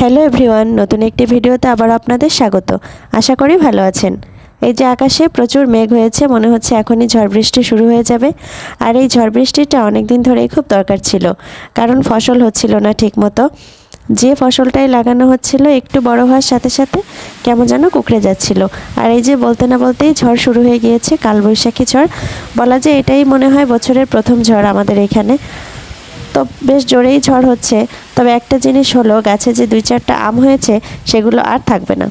Hello everyone, নতুন একটি ভিডিওতে আবার আপনাদের স্বাগত। আশা করি ভালো আছেন। এই যে আকাশে প্রচুর মেঘ হয়েছে, মনে হচ্ছে এখনই ঝড় বৃষ্টি শুরু হয়ে যাবে। আর এই ঝড় বৃষ্টিটা অনেক দিন ধরেই খুব দরকার ছিল, কারণ ফসল হচ্ছিল না ঠিক মতো যে ফসলটাই লাগানো হচ্ছিল একটু বড় হওয়ার সাথে সাথে কেমন যেন কুকড়ে যাচ্ছিল। আর এই যে বলতে না বলতেই ঝড় শুরু হয়ে গিয়েছে, কালবৈশাখী ঝড়। বলা যায় এটাই মনে হয় বছরের প্রথম ঝড় আমাদের এখানে। তো বেশ জোরেই ঝড় হচ্ছে। তবে একটা জিনিস হলো, গাছে যে দুই চারটা আম হয়েছে, সেগুলো আর থাকবে না।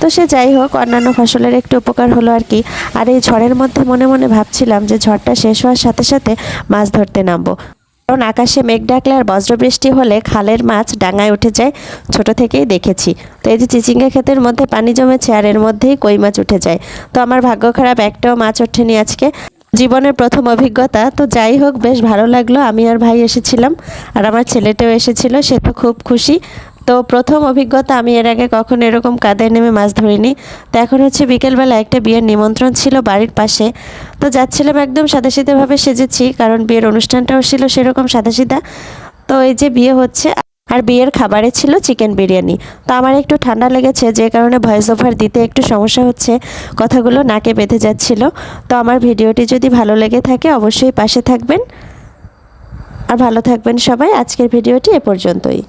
তো সে যাই হোক, অন্যান্য ফসলের একটু উপকার হলো আর কি। আর এই ঝড়ের মধ্যে মনে মনে ভাবছিলাম যে ঝড়টা শেষ হওয়ার সাথে সাথে মাছ ধরতে নামবো। কারণ আকাশে মেঘ ডাকলে আর বজ্রবৃষ্টি হলে খালের মাছ ডাঙায় উঠে যায়, ছোট থেকেই দেখেছি। তো এই যে চিচিঙ্গা ক্ষেতের মধ্যে পানি জমেছে আর এর মধ্যেই কই মাছ উঠে যায়। তো আমার ভাগ্য খারাপ, একটাও মাছ ওঠেনি আজকে। জীবনের প্রথম অভিজ্ঞতা। তো যাই হোক, বেশ ভালো লাগল। আমি আর ভাই এসেছিলাম আর আমার ছেলেটাও এসেছিল, সে তো খুব খুশি। তো প্রথম অভিজ্ঞতা, আমি এর আগে কখনো এরকম কাঁদে নেমে মাছ ধরিনি। তো এখন হচ্ছে বিকেলবেলা একটা বিয়ের নিমন্ত্রণ ছিল বাড়ির পাশে। তো যাচ্ছিলাম একদম সাদাসিধাভাবে সেজেছি, কারণ বিয়ের অনুষ্ঠানটাও ছিল সেরকম সাদাসিধা। তো এই যে বিয়ে হচ্ছে আর বিয়ের খাবারে ছিল চিকেন বিরিয়ানি। তো আমার একটু ঠান্ডা লেগেছে, যে কারণে ভয়েস ওভার দিতে একটু সমস্যা হচ্ছে, কথাগুলো নাকে বেঁধে যাচ্ছিল। তো আমার ভিডিওটি যদি ভালো লেগে থাকে, অবশ্যই পাশে থাকবেন। আর ভালো থাকবেন সবাই, আজকের ভিডিওটি এ পর্যন্তই।